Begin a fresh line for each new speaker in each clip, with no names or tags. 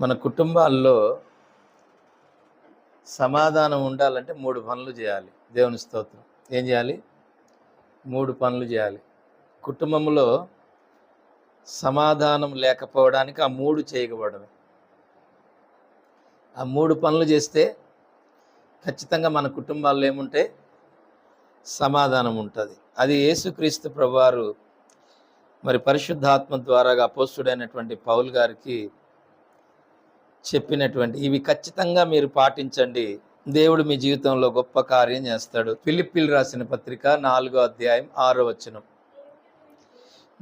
మన కుటుంబాల్లో సమాధానం ఉండాలంటే మూడు పనులు చేయాలి. దేవుని స్తోత్రం. ఏం చేయాలి? మూడు పనులు చేయాలి. కుటుంబంలో సమాధానం లేకపోవడానికి ఆ మూడు చేయకపోవడమే ఆ మూడు పనులు చేస్తే ఖచ్చితంగా మన కుటుంబాల్లో ఏముంటే సమాధానం ఉంటుంది. అది యేసుక్రీస్తు ప్రభువారు మరి పరిశుద్ధాత్మ ద్వారాగా అపోస్తుడైనటువంటి పౌల్ గారికి చెప్పినటువంటి ఇవి ఖచ్చితంగా మీరు పాటించండి. దేవుడు మీ జీవితంలో గొప్ప కార్యం చేస్తాడు. ఫిలిప్పిల్ రాసిన పత్రిక నాలుగో అధ్యాయం ఆరో వచనం.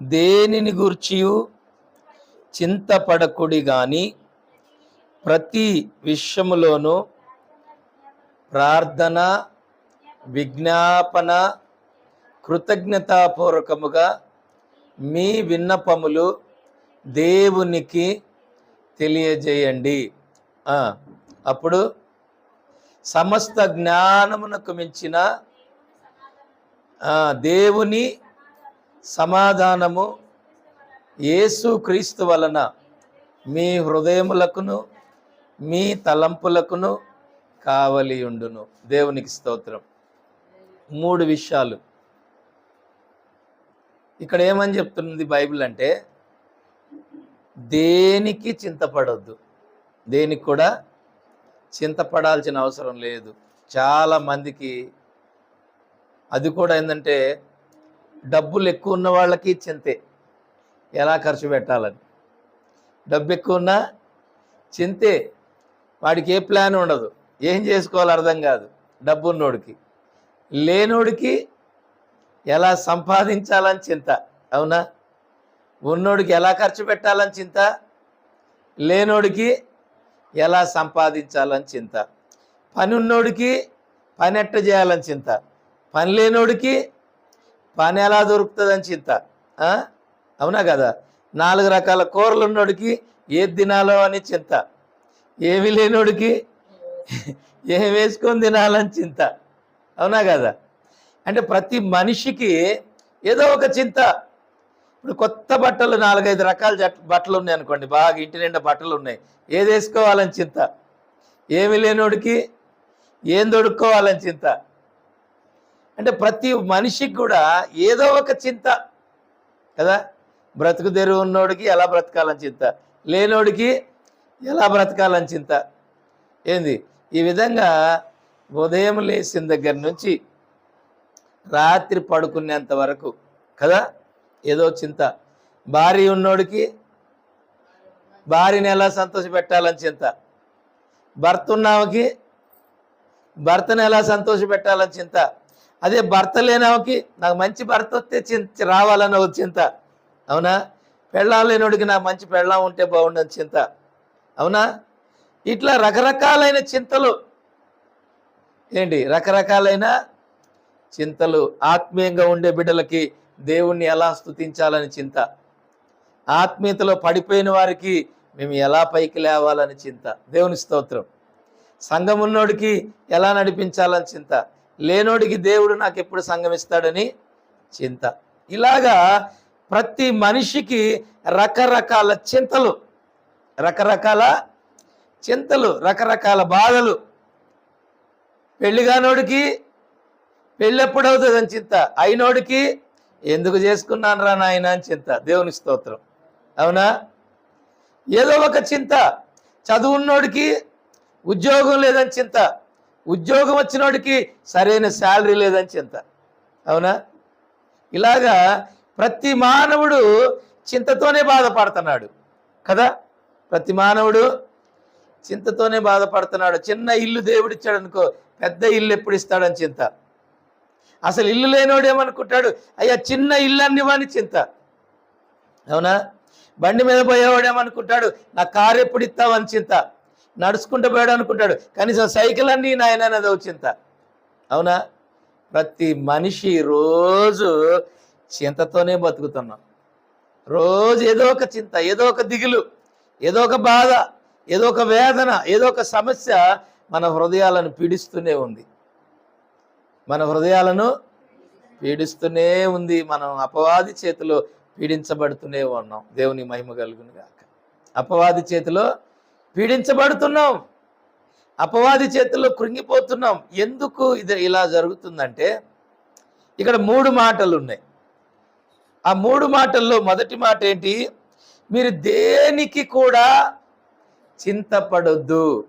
దేనిని గూర్చియు? చింతపడకుడి గాని ప్రతి విషయములోనూ ప్రార్థన విజ్ఞాపన కృతజ్ఞతాపూర్వకముగా మీ విన్నపములు దేవునికి తెలియజేయండి. అప్పుడు సమస్త జ్ఞానమునకు మించిన దేవుని సమాధానము యేసు క్రీస్తు వలన మీ హృదయములకును మీ తలంపులకును కావలి ఉండును. దేవునికి స్తోత్రం. మూడు విషయాలు. ఇక్కడ ఏమని చెప్తున్నది బైబిల్ అంటే దేనికి చింతపడొద్దు. దేనికి కూడా చింతపడాల్సిన అవసరం లేదు. చాలా మందికి అది కూడా ఏంటంటే డబ్బులు ఎక్కువ ఉన్న వాళ్ళకి చింతే. ఎలా ఖర్చు పెట్టాలని? డబ్బు ఎక్కువ ఉన్నా చింతే. వాడికి ఏ ప్లాన్ ఉండదు. ఏం చేసుకోవాలో అర్థం కాదు. డబ్బు ఉన్నోడికి. లేనోడికి ఎలా సంపాదించాలని చింత. అవునా? ఉన్నోడికి ఎలా ఖర్చు పెట్టాలని చింత? లేనోడికి ఎలా సంపాదించాలని చింత? పని ఉన్నోడికి పని ఎట్ట చేయాలని చింత? పని లేనోడికి పని ఎలా దొరుకుతుందని చింత? అవునా కదా? నాలుగు రకాల కూరలు ఉన్నోడికి ఏది తినాలో అని చింత. ఏమి లేనోడికి ఏం వేసుకొని తినాలని చింత? అవునా కదా? అంటే ప్రతి మనిషికి ఏదో ఒక చింత. ఇప్పుడు కొత్త బట్టలు నాలుగైదు రకాల బట్టలు ఉన్నాయి అనుకోండి. బాగా ఇంటి నిండా బట్టలు ఉన్నాయి ఏది వేసుకోవాలని చింత? ఏమి లేనోడికి ఏం దొడుక్కోవాలని చింత? అంటే ప్రతి మనిషికి కూడా ఏదో ఒక చింత. కదా? బ్రతుకు తెరువు ఉన్నోడికి ఎలా బ్రతకాలని చింత? లేనోడికి ఎలా బ్రతకాలని చింత? ఏంది? ఈ విధంగా ఉదయం లేచిన దగ్గర నుంచి రాత్రి పడుకునేంత వరకు కదా? ఏదో చింత. భార్య ఉన్నోడికి భార్యని ఎలా సంతోషపెట్టాలని చింత. భర్త ఉన్నామకి భర్తను ఎలా సంతోషపెట్టాలని చింత. అదే భర్త లేనామకి నాకు మంచి భర్త వస్తే చింత రావాలని ఒక చింత. అవునా? పెళ్ళాం లేనోడికి నాకు మంచి పెళ్ళాం ఉంటే బాగుండని చింత. అవునా? ఇట్లా రకరకాలైన చింతలు. ఏంటి? రకరకాలైన చింతలు. ఆత్మీయంగా ఉండే బిడ్డలకి దేవుణ్ణి ఎలా స్తుతించాలని చింత? ఆత్మీయతలో పడిపోయిన వారికి మేము ఎలా పైకి లేవాలని చింత? దేవుని స్తోత్రం. సంఘం ఉన్నోడికి ఎలా నడిపించాలని చింత? లేనోడికి దేవుడు నాకు ఎప్పుడు సంగమిస్తాడని ఇస్తాడని చింత. ఇలాగా ప్రతి మనిషికి రకరకాల చింతలు రకరకాల చింతలు రకరకాల బాధలు. పెళ్ళిగానోడికి పెళ్ళి చింత. అయినోడికి ఎందుకు చేసుకున్నాను రా నాయన అని చింత. దేవుని స్తోత్రం. అవునా? ఏదో ఒక చింత. చదువున్నోడికి ఉద్యోగం లేదని చింత. ఉద్యోగం వచ్చినోడికి సరైన శాలరీ లేదని చింత. అవునా? ఇలాగా ప్రతి మానవుడు చింతతోనే బాధపడుతున్నాడు. కదా? ప్రతి మానవుడు చింతతోనే బాధపడుతున్నాడు. చిన్న ఇల్లు దేవుడిచ్చాడు అనుకో పెద్ద ఇల్లు ఎప్పుడు ఇస్తాడని చింత. అసలు ఇల్లు లేనోడు ఏమనుకుంటాడు? అయ్యా చిన్న ఇల్లు అన్నివని చింత. అవునా? బండి మీద పోయేవాడు ఏమనుకుంటాడు? నా కారు ఎప్పుడు ఇస్తావని చింత. నడుచుకుంటూ పోయాడు అనుకుంటాడు. కనీసం సైకిల్ అన్నీ నాయన అనేది చింత. అవునా? ప్రతి మనిషి రోజు చింతతోనే బతుకుతున్నాం. రోజు ఏదో ఒక చింత ఏదో ఒక దిగులు ఏదో ఒక బాధ ఏదో ఒక వేదన ఏదో ఒక సమస్య మన హృదయాలను పీడిస్తూనే ఉంది. మన హృదయాలను పీడిస్తూనే ఉంది. మనం అపవాది చేతిలో పీడించబడుతూనే ఉన్నాం. దేవుని మహిమ కలుగును గాక. అపవాది చేతిలో పీడించబడుతున్నాం. అపవాది చేతిలో కృంగిపోతున్నాం. ఎందుకు ఇది ఇలా జరుగుతుందంటే ఇక్కడ మూడు మాటలు ఉన్నాయి ఆ మూడు మాటల్లో మొదటి మాట ఏంటి? మీరు దేనికి కూడా చింతపడొద్దు.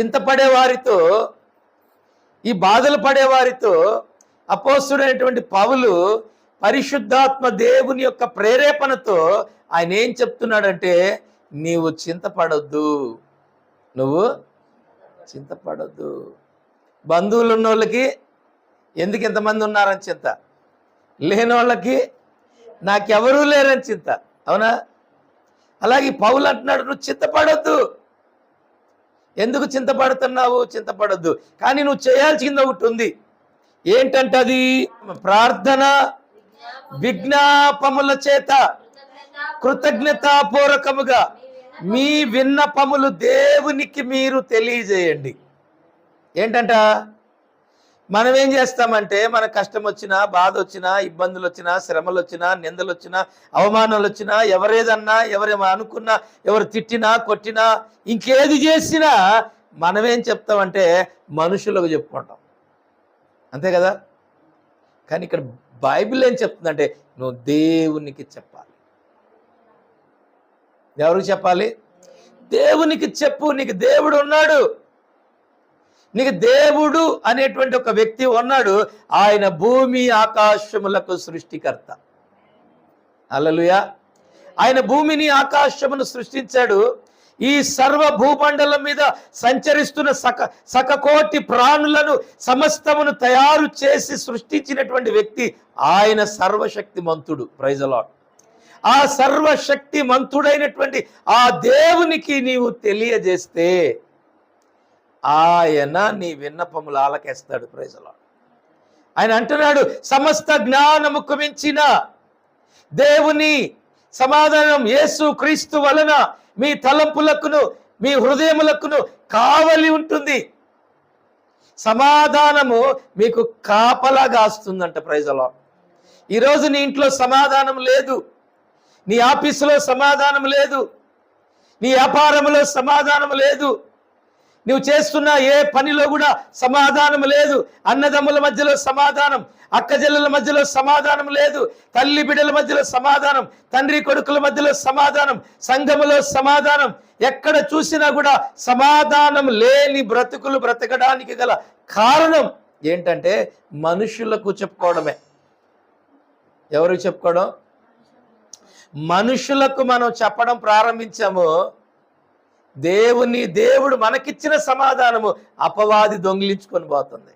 చింతపడే వారితో ఈ బాధలు పడేవారితో అపోస్తుడైనటువంటి పౌలు పరిశుద్ధాత్మ దేవుని యొక్క ప్రేరేపణతో ఆయన ఏం చెప్తున్నాడంటే నీవు చింతపడొద్దు. నువ్వు చింతపడొద్దు. బంధువులు ఉన్న వాళ్ళకి ఎందుకు ఇంతమంది ఉన్నారని చింత? లేని వాళ్ళకి నాకెవరూ లేరని చింత. అవునా? అలాగే పౌలు అంటున్నాడు నువ్వు చింతపడొద్దు. ఎందుకు చింతపడుతున్నావు? చింతపడొద్దు. కానీ నువ్వు చేయాల్సింది ఒకటి ఉంది. ఏంటంటే అది ప్రార్థన విజ్ఞాపముల చేత కృతజ్ఞతాపూర్వకముగా మీ విన్నపములు దేవునికి మీరు తెలియజేయండి. ఏంటంట? మనం ఏం చేస్తామంటే మన కష్టం వచ్చినా బాధ వచ్చినా ఇబ్బందులు వచ్చినా శ్రమలు వచ్చినా నిందలు వచ్చినా అవమానాలు వచ్చినా ఎవరేదన్నా ఎవరేమో అనుకున్నా ఎవరు తిట్టినా కొట్టినా ఇంకేది చేసినా మనమేం చెప్తామంటే మనుషులకు చెప్పుకుంటాం. అంతే కదా? కానీ ఇక్కడ బైబిల్ ఏం చెప్తుందంటే నువ్వు దేవునికి చెప్పాలి. ఎవరికి చెప్పాలి? దేవునికి చెప్పు నీకు దేవుడు ఉన్నాడు నీకు దేవుడు అనేటువంటి ఒక వ్యక్తి ఉన్నాడు. ఆయన భూమి ఆకాశములకు సృష్టికర్త. అలలుయా ఆయన భూమిని ఆకాశమును సృష్టించాడు. ఈ సర్వ భూమండలం మీద సంచరిస్తున్న సక సకకోటి ప్రాణులను సమస్తమును తయారు చేసి సృష్టించినటువంటి వ్యక్తి ఆయన సర్వశక్తి మంతుడు ప్రైజలాడ్ ఆ సర్వశక్తి మంతుడైనటువంటి ఆ దేవునికి నీవు తెలియజేస్తే ఆయన నీ విన్నపములు ఆలకేస్తాడు ప్రజల ఆయన అంటున్నాడు సమస్త జ్ఞానముకు మించిన దేవుని సమాధానం యేసు క్రీస్తు వలన మీ తలంపులకును మీ హృదయములకును కావలి ఉంటుంది. సమాధానము మీకు కాపలా కాస్తుందంట ప్రజల ఈరోజు నీ ఇంట్లో సమాధానం లేదు. నీ ఆఫీసులో సమాధానం లేదు. నీ వ్యాపారంలో సమాధానం లేదు. నువ్వు చేస్తున్న ఏ పనిలో కూడా సమాధానం లేదు. అన్నదమ్ముల మధ్యలో సమాధానం అక్కజెల్లెల మధ్యలో సమాధానం లేదు. తల్లి బిడ్డల మధ్యలో సమాధానం తండ్రి కొడుకుల మధ్యలో సమాధానం సంఘములో సమాధానం. ఎక్కడ చూసినా కూడా సమాధానం లేని బ్రతుకులు బ్రతకడానికి గల కారణం ఏంటంటే మనుషులకు చెప్పుకోవడమే. ఎవరికి చెప్పుకోవడం? మనుషులకు మనం చెప్పడం ప్రారంభించాము దేవుని దేవుడు మనకిచ్చిన సమాధానము అపవాది దొంగిలించుకొని పోతుంది.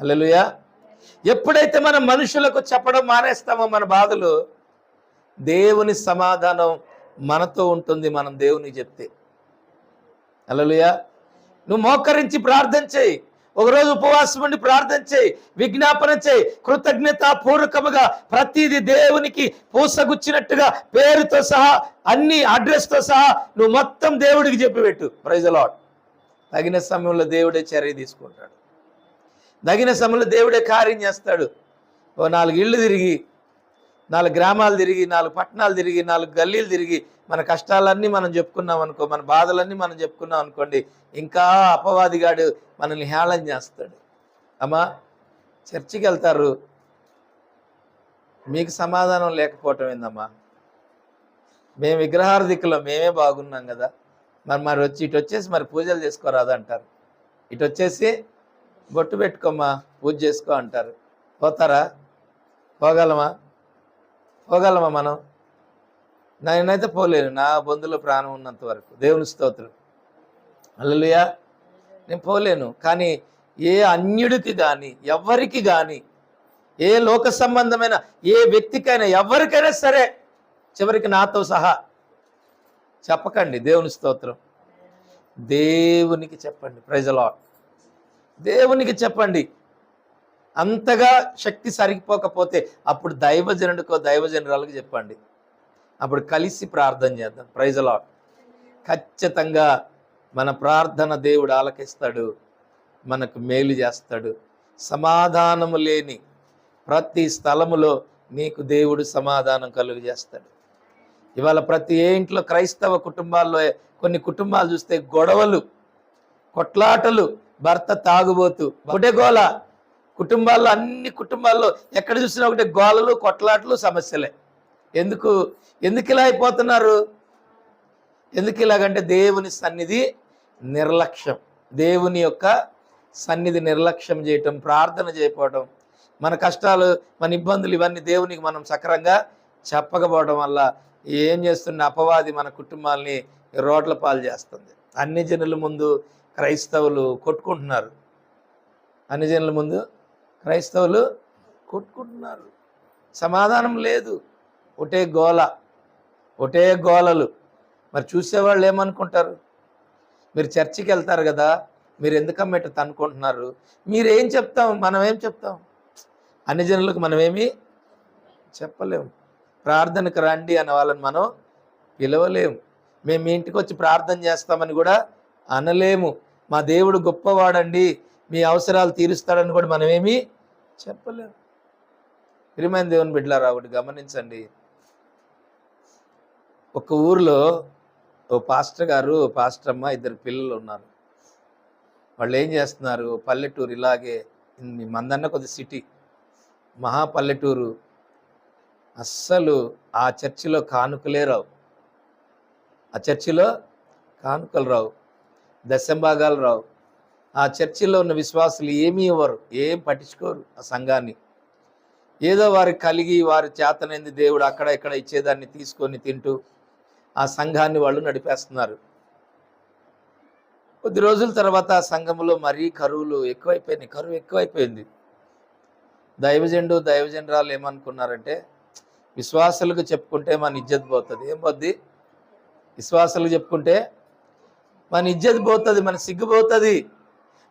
అల్లెలుయా ఎప్పుడైతే మనం మనుషులకు చెప్పడం మానేస్తామో మన బాధలు దేవుని సమాధానం మనతో ఉంటుంది మనం దేవుని చెప్తే. అల్లలుయా నువ్వు మోకరించి ప్రార్థన చేయి. ఒకరోజు ఉపవాసం ఉండి ప్రార్థన చేయి విజ్ఞాపన చేయి. కృతజ్ఞత పూర్వకముగా ప్రతిదీ దేవునికి పూసగుచ్చినట్టుగా పేరుతో సహా అన్ని అడ్రస్తో సహా నువ్వు మొత్తం దేవుడికి చెప్పి పెట్టు. ప్రైజ్ లాడ్ తగిన సమయంలో దేవుడే చర్య తీసుకుంటాడు. తగిన సమయంలో దేవుడే కార్యం చేస్తాడు. ఓ నాలుగు ఇళ్ళు తిరిగి నాలుగు గ్రామాలు తిరిగి నాలుగు పట్టణాలు తిరిగి నాలుగు గల్లీలు తిరిగి మన కష్టాలన్నీ మనం చెప్పుకున్నాం అనుకో మన బాధలన్నీ మనం చెప్పుకున్నాం అనుకోండి ఇంకా అపవాదిగాడు మనల్ని హేళన చేస్తాడు. అమ్మా చర్చికి వెళ్తారు. మీకు సమాధానం లేకపోవటం ఏందమ్మా? మేము విగ్రహార్థికులో మేమే బాగున్నాం కదా. మరి మరి వచ్చి ఇటు వచ్చేసి మరి పూజలు చేసుకోరాదు అంటారు. ఇటు వచ్చేసి బొట్టు పెట్టుకోమ్మా పూజ చేసుకో అంటారు. పోతారా? పోగలమా? పోగలమా మనం? నేనైతే పోలేను. నా బంధులో ప్రాణం ఉన్నంత వరకు. దేవుని స్తోత్రం. అల్లలుయా నేను పోలేను. కానీ ఏ అన్యుడికి కానీ ఎవరికి కానీ ఏ లోక సంబంధమైన ఏ వ్యక్తికైనా ఎవరికైనా సరే చివరికి నాతో సహా చెప్పకండి. దేవుని స్తోత్రం. దేవునికి చెప్పండి. ప్రజలా దేవునికి చెప్పండి. అంతగా శక్తి సరిగిపోకపోతే అప్పుడు దైవజనుడికో దైవజనురాలకు చెప్పండి. అప్పుడు కలిసి ప్రార్థన చేద్దాం. ప్రైజలా ఖచ్చితంగా మన ప్రార్థన దేవుడు ఆలకిస్తాడు. మనకు మేలు చేస్తాడు. సమాధానము లేని ప్రతి స్థలములో నీకు దేవుడు సమాధానం కలుగు చేస్తాడు. ఇవాళ ప్రతి ఏ ఇంట్లో క్రైస్తవ కుటుంబాల్లో కొన్ని కుటుంబాలు చూస్తే గొడవలు కొట్లాటలు భర్త తాగుబోతు ఒకటే గోల. కుటుంబాల్లో అన్ని కుటుంబాల్లో ఎక్కడ చూసినా ఒకటే గోలలు కొట్లాటలు సమస్యలే. ఎందుకు? ఎందుకు ఇలా అయిపోతున్నారు? ఎందుకు ఇలాగంటే దేవుని సన్నిధి నిర్లక్ష్యం. దేవుని యొక్క సన్నిధి నిర్లక్ష్యం చేయటం ప్రార్థన చేయకపోవటం మన కష్టాలు మన ఇబ్బందులు ఇవన్నీ దేవునికి మనం సక్రంగా చెప్పకపోవడం వల్ల ఏం చేస్తున్న అపవాది మన కుటుంబాల్ని రోడ్ల పాలు చేస్తుంది. అన్ని జనుల ముందు క్రైస్తవులు కొట్టుకుంటున్నారు. అన్ని జనుల ముందు క్రైస్తవులు కొట్టుకుంటున్నారు. సమాధానం లేదు. ఒకటే గోల ఒకటే గోలలు. మరి చూసేవాళ్ళు ఏమనుకుంటారు? మీరు చర్చికి వెళ్తారు కదా మీరు ఎందుకమ్మ ఇట్ట తనుకుంటున్నారు మీరేం చెప్తాం? మనం ఏం చెప్తాం? అన్ని జనులకు మనమేమి చెప్పలేము ప్రార్థనకు రండి అనే వాళ్ళని మనం పిలవలేము మేము మీ ఇంటికి వచ్చి ప్రార్థన చేస్తామని కూడా అనలేము. మా దేవుడు గొప్పవాడండి. మీ అవసరాలు తీరుస్తాడని కూడా మనమేమి చెప్పలేము ప్రియమైన దేవుని బిడ్డలారా ఒకటి గమనించండి. ఒక ఊర్లో ఓ పాస్టర్ గారు పాస్టర్ అమ్మ ఇద్దరు పిల్లలు ఉన్నారు. వాళ్ళు ఏం చేస్తున్నారు? పల్లెటూరు ఇలాగే మందన్న కొద్ది సిటీ. మహా పల్లెటూరు అస్సలు ఆ చర్చిలో కానుకలే రావు. ఆ చర్చిలో కానుకలు రావు. దశంభాగాలు రావు. ఆ చర్చిలో ఉన్న విశ్వాసులు ఏమీ ఇవ్వరు. ఏం పట్టించుకోరు ఆ సంఘాన్ని. ఏదో వారికి కలిగి వారి చేతనైంది దేవుడు అక్కడ ఇక్కడ ఇచ్చేదాన్ని తీసుకొని తింటూ ఆ సంఘాన్ని వాళ్ళు నడిపేస్తున్నారు. కొద్ది రోజుల తర్వాత ఆ సంఘంలో మరీ కరువులు ఎక్కువైపోయినాయి. కరువు ఎక్కువైపోయింది. దైవజెండు దైవజెండరాలు ఏమనుకున్నారంటే విశ్వాసాలకు చెప్పుకుంటే మన ఇజ్జత్ పోతుంది. ఏం పోద్ది? విశ్వాసాలకు చెప్పుకుంటే మన ఇజ్జత్ పోతుంది మన సిగ్గుపోతుంది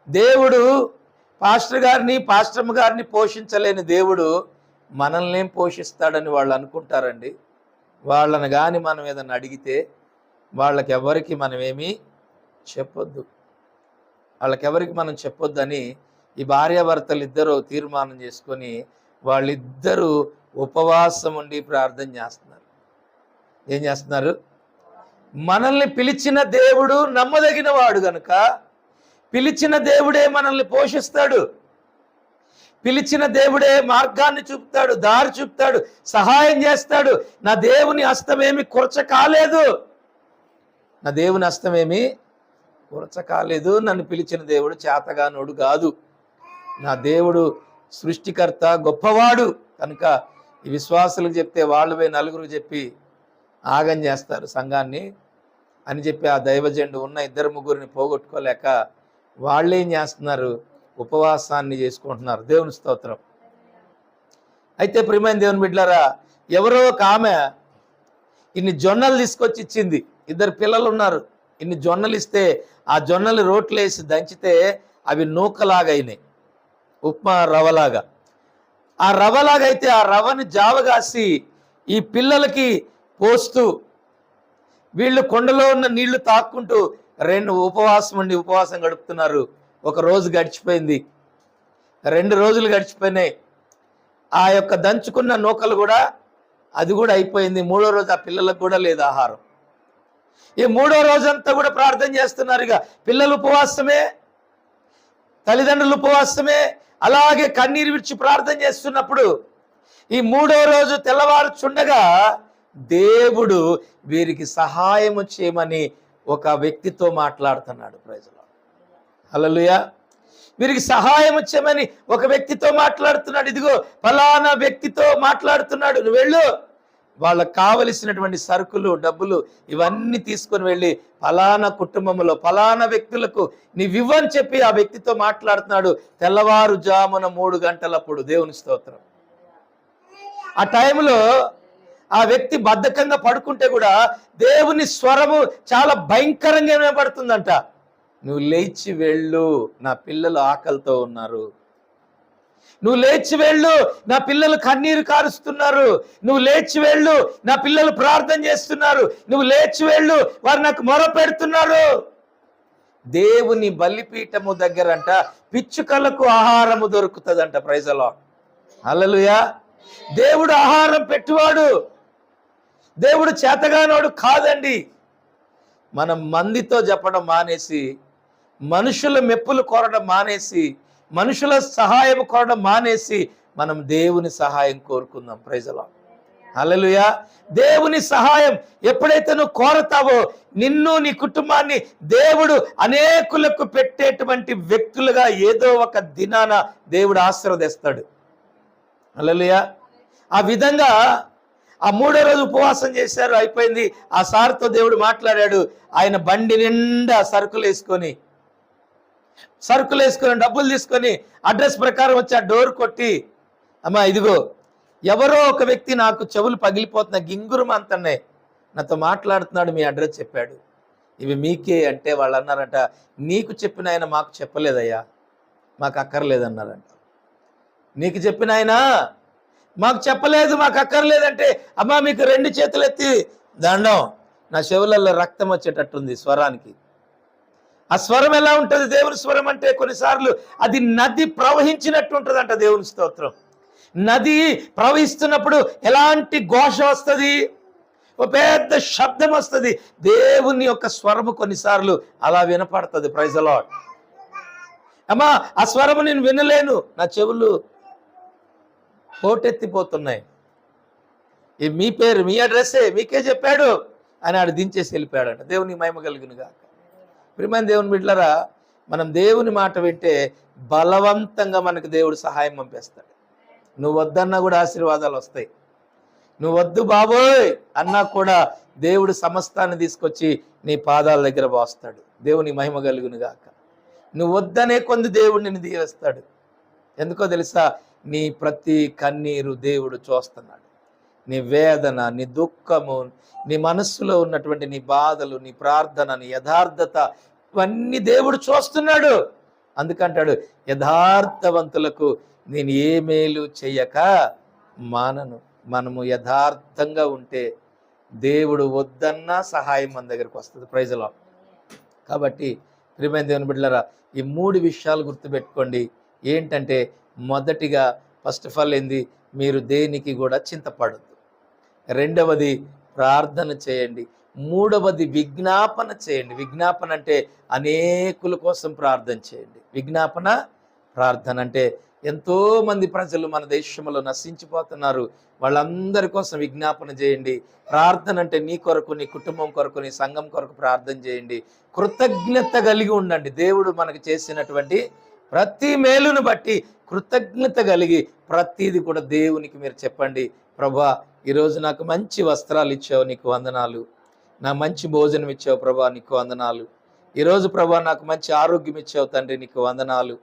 దేవుడు పాస్టర్ గారిని పాస్టర్మ గారిని పోషించలేని దేవుడు మనల్ని పోషిస్తాడని వాళ్ళు అనుకుంటారండి. వాళ్ళని కానీ మనం ఏదైనా అడిగితే వాళ్ళకి ఎవరికి మనమేమి చెప్పొద్దు. వాళ్ళకి ఎవరికి మనం చెప్పొద్దని ఈ భార్యాభర్తలు ఇద్దరు తీర్మానం చేసుకొని వాళ్ళిద్దరూ ఉపవాసం ఉండి ప్రార్థన చేస్తున్నారు. ఏం చేస్తున్నారు? మనల్ని పిలిచిన దేవుడు నమ్మదగిన వాడు గనుక పిలిచిన దేవుడే మనల్ని పోషిస్తాడు. పిలిచిన దేవుడే మార్గాన్ని చూపుతాడు దారి చూపుతాడు సహాయం చేస్తాడు. నా దేవుని హస్తమేమి కొరచ కాలేదు. నా దేవుని హస్తమేమి కొరచ కాలేదు. నన్ను పిలిచిన దేవుడు చేతగానోడు కాదు. నా దేవుడు సృష్టికర్త గొప్పవాడు. కనుక ఈ విశ్వాసులకు చెప్తే వాళ్ళు పోయి నలుగురు చెప్పి ఆగం చేస్తారు సంఘాన్ని. అని చెప్పి ఆ దైవజెండు ఉన్న ఇద్దరు ముగ్గురిని పోగొట్టుకోలేక వాళ్ళు ఏం చేస్తున్నారు? ఉపవాసాన్ని చేసుకుంటున్నారు. దేవుని స్తోత్రం. అయితే ప్రియమైన దేవుని బిడ్డలారా ఎవరో ఒక ఆమె ఇన్ని జొన్నలు తీసుకొచ్చి ఇచ్చింది. ఇద్దరు పిల్లలు ఉన్నారు. ఇన్ని జొన్నలు ఇస్తే ఆ జొన్నలు రోట్లు వేసి దంచితే అవి నూకలాగా అయినాయి. ఉప్మా రవలాగా ఆ రవలాగా అయితే ఆ రవని జావగాసి ఈ పిల్లలకి పోస్తూ వీళ్ళు కొండలో ఉన్న నీళ్ళు తాక్కుంటూ రెండు ఉపవాసం ఉండి ఉపవాసం గడుపుతున్నారు. ఒక రోజు గడిచిపోయింది. రెండు రోజులు గడిచిపోయినాయి. ఆ యొక్క దంచుకున్న నూకలు కూడా అది కూడా అయిపోయింది. మూడో రోజు ఆ పిల్లలకు కూడా లేదు ఆహారం. ఈ మూడో రోజంతా కూడా ప్రార్థన చేస్తున్నారు ఇక. పిల్లలు ఉపవాసమే తల్లిదండ్రులు ఉపవాసమే అలాగే కన్నీరు విడిచి ప్రార్థన చేస్తున్నప్పుడు ఈ మూడో రోజు తెల్లవారుచుండగా దేవుడు వీరికి సహాయము చేయమని ఒక వ్యక్తితో మాట్లాడుతున్నాడు. ప్రజలు హల్లెలూయా. వీరికి సహాయం వచ్చామని ఒక వ్యక్తితో మాట్లాడుతున్నాడు. ఇదిగో ఫలానా వ్యక్తితో మాట్లాడుతున్నాడు. నువ్వు వెళ్ళు. వాళ్ళకు కావలసినటువంటి సరుకులు డబ్బులు ఇవన్నీ తీసుకొని వెళ్ళి ఫలానా కుటుంబంలో ఫలానా వ్యక్తులకు నీవివ్వని చెప్పి ఆ వ్యక్తితో మాట్లాడుతున్నాడు. తెల్లవారుజామున మూడు గంటలప్పుడు దేవుని స్తోత్రం. ఆ టైంలో ఆ వ్యక్తి బద్ధకంగా పడుకుంటే కూడా దేవుని స్వరము చాలా భయంకరంగా వినపడుతుందంట నువ్వు లేచి వెళ్ళు నా పిల్లలు ఆకలితో ఉన్నారు. నువ్వు లేచి వెళ్ళు నా పిల్లలు కన్నీరు కారుస్తున్నారు. నువ్వు లేచి వెళ్ళు నా పిల్లలు ప్రార్థన చేస్తున్నారు. నువ్వు లేచి వెళ్ళు వారు నాకు మొర పెడుతున్నారు. దేవుని బలిపీఠము దగ్గరంట పిచ్చుకలకు ఆహారము దొరుకుతుందంట ప్రైజలో అలలుయా దేవుడు ఆహారం పెట్టువాడు. దేవుడు చేతగానోడు కాదండి. మనం మందితో చెప్పడం మానేసి మనుషుల మెప్పులు కోరడం మానేసి మనుషుల సహాయం కోరడం మానేసి మనం దేవుని సహాయం కోరుకుందాం. ప్రజల అలలుయా దేవుని సహాయం ఎప్పుడైతే నువ్వు కోరతావో నిన్ను నీ కుటుంబాన్ని దేవుడు అనేకులకు పెట్టేటువంటి వ్యక్తులుగా ఏదో ఒక దినాన దేవుడు ఆశీర్వదిస్తాడు. అలలుయా ఆ విధంగా ఆ మూడో రోజు ఉపవాసం చేశారు అయిపోయింది. ఆ సార్తో దేవుడు మాట్లాడాడు. ఆయన బండి నిండా సరుకులు వేసుకొని సరుకులు వేసుకొని డబ్బులు తీసుకొని అడ్రస్ ప్రకారం వచ్చి ఆ డోర్ కొట్టి అమ్మా ఇదిగో ఎవరో ఒక వ్యక్తి నాకు చెవులు పగిలిపోతున్న గింగురం అంతనే నాతో మాట్లాడుతున్నాడు మీ అడ్రస్ చెప్పాడు. ఇవి మీకే అంటే వాళ్ళు అన్నారంట నీకు చెప్పిన ఆయన మాకు చెప్పలేదయ్యా మాకు అక్కర్లేదన్నారంట. నీకు చెప్పిన ఆయన మాకు చెప్పలేదు మాకు అక్కర్లేదంటే అమ్మా మీకు రెండు చేతులు ఎత్తి దండం నా చెవులలో రక్తం వచ్చేటట్టుంది స్వరానికి. ఆ స్వరం ఎలా ఉంటుంది? దేవుని స్వరం అంటే కొన్నిసార్లు అది నది ప్రవహించినట్టు ఉంటుందంట దేవుని స్తోత్రం. నది ప్రవహిస్తున్నప్పుడు ఎలాంటి ఘోష వస్తుంది? ఒక పెద్ద శబ్దం వస్తుంది. దేవుని యొక్క స్వరము కొన్నిసార్లు అలా వినపడుతుంది. ప్రైజలాడ్ అమ్మా ఆ స్వరము నేను వినలేను. నా చెవులు పోటెత్తిపోతున్నాయి. ఈ మీ పేరు మీ అడ్రస్సే మీకే చెప్పాడు. అని ఆడు దించేసి వెళ్ళిపోయాడంట. దేవుని మహిమ కలిగినగా ప్రియమైన దేవుని బిడ్డలరా మనం దేవుని మాట వింటే బలవంతంగా మనకు దేవుడు సహాయం పంపిస్తాడు. నువ్వు వద్దన్నా కూడా ఆశీర్వాదాలు వస్తాయి. నువ్వు వద్దు బాబోయ్ అన్నా కూడా దేవుడు సమస్తాన్ని తీసుకొచ్చి నీ పాదాల దగ్గర బాస్తాడు దేవుని మహిమ కలుగునుగాక నువ్వు వద్దనే కొంది దేవుడు నిన్ను దీవిస్తాడు ఎందుకో తెలుసా? నీ ప్రతి కన్నీరు దేవుడు చూస్తున్నాడు. నీ వేదన నీ దుఃఖము నీ మనస్సులో ఉన్నటువంటి నీ బాధలు నీ ప్రార్థన నీ యథార్థత ఇవన్నీ దేవుడు చూస్తున్నాడు. అందుకంటాడు యథార్థవంతులకు నేను ఏ మేలు చేయక మానను. మనము యథార్థంగా ఉంటే దేవుడు వద్దన్నా సహాయం మన దగ్గరకు వస్తుంది. ప్రైజ్లో కాబట్టి ప్రియమైన దేవుని బిడ్డలారా ఈ మూడు విషయాలు గుర్తుపెట్టుకోండి. ఏంటంటే మొదటిగా ఫస్ట్ ఆఫ్ ఆల్ ఏంది? మీరు దేనికి కూడా చింతపడద్దు. రెండవది ప్రార్థన చేయండి. మూడవది విజ్ఞాపన చేయండి. విజ్ఞాపన అంటే అనేకుల కోసం ప్రార్థన చేయండి. విజ్ఞాపన ప్రార్థన అంటే ఎంతోమంది ప్రజలు మన దేశంలో నశించిపోతున్నారు. వాళ్ళందరి కోసం విజ్ఞాపన చేయండి. ప్రార్థన అంటే నీ కొరకు నీ కుటుంబం కొరకు నీ సంఘం కొరకు ప్రార్థన చేయండి. కృతజ్ఞత కలిగి ఉండండి. దేవుడు మనకు చేసినటువంటి ప్రతి మేలును బట్టి కృతజ్ఞత కలిగి ప్రతిది కూడా దేవునికి మీరు చెప్పండి. ప్రభా ఈరోజు నాకు మంచి వస్త్రాలు ఇచ్చావు నీకు వందనాలు. నా మంచి భోజనం ఇచ్చావు ప్రభా నీకు వందనాలు. ఈరోజు ప్రభా నాకు మంచి ఆరోగ్యం ఇచ్చావు తండ్రి నీకు వందనాలు.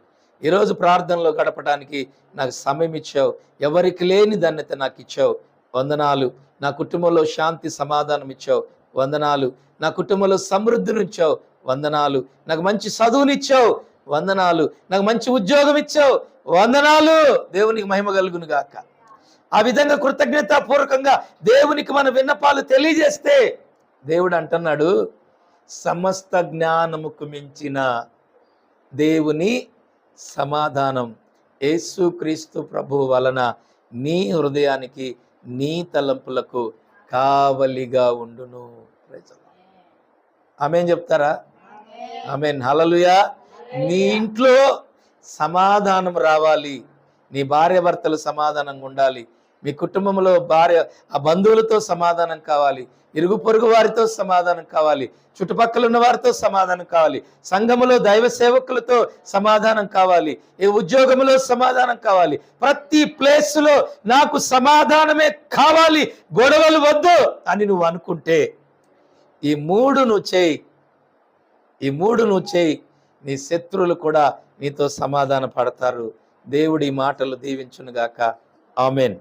ఈరోజు ప్రార్థనలో గడపడానికి నాకు సమయం ఇచ్చావు. ఎవరికి లేని ధన్యత నాకు ఇచ్చావు. వందనాలు. నా కుటుంబంలో శాంతి సమాధానం ఇచ్చావు. వందనాలు. నా కుటుంబంలో సమృద్ధిని ఇచ్చావు వందనాలు. నాకు మంచి చదువునిచ్చావు వందనాలు. నాకు మంచి ఉద్యోగం ఇచ్చావు. వందనాలు. దేవునికి మహిమ కలుగును గాక. ఆ విధంగా కృతజ్ఞతాపూర్వకంగా దేవునికి మన విన్నపాలు తెలియజేస్తే దేవుడు అంటున్నాడు సమస్త జ్ఞానముకు మించిన దేవుని సమాధానం యేసుక్రీస్తు ప్రభు వలన నీ హృదయానికి నీ తలంపులకు కావలిగా ఉండును. ఆమె చెప్తారా? ఆమె హలలుయా నీ ఇంట్లో సమాధానం రావాలి. నీ భార్య భర్తలు సమాధానంగా ఉండాలి. మీ కుటుంబంలో భార్య ఆ బంధువులతో సమాధానం కావాలి. ఇరుగు పొరుగు వారితో సమాధానం కావాలి. చుట్టుపక్కల ఉన్న వారితో సమాధానం కావాలి. సంఘములో దైవ సేవకులతో సమాధానం కావాలి. ఈ ఉద్యోగంలో సమాధానం కావాలి. ప్రతి ప్లేస్లో నాకు సమాధానమే కావాలి. గొడవలు వద్దు అని నువ్వు అనుకుంటే ఈ మూడు నువ్వు చేయి. ఈ మూడు నువ్వు చేయి. నీ శత్రువులు కూడా నీతో సమాధాన పడతారు. దేవుడి మాటలు దీవించునుగాక. ఆమెన్.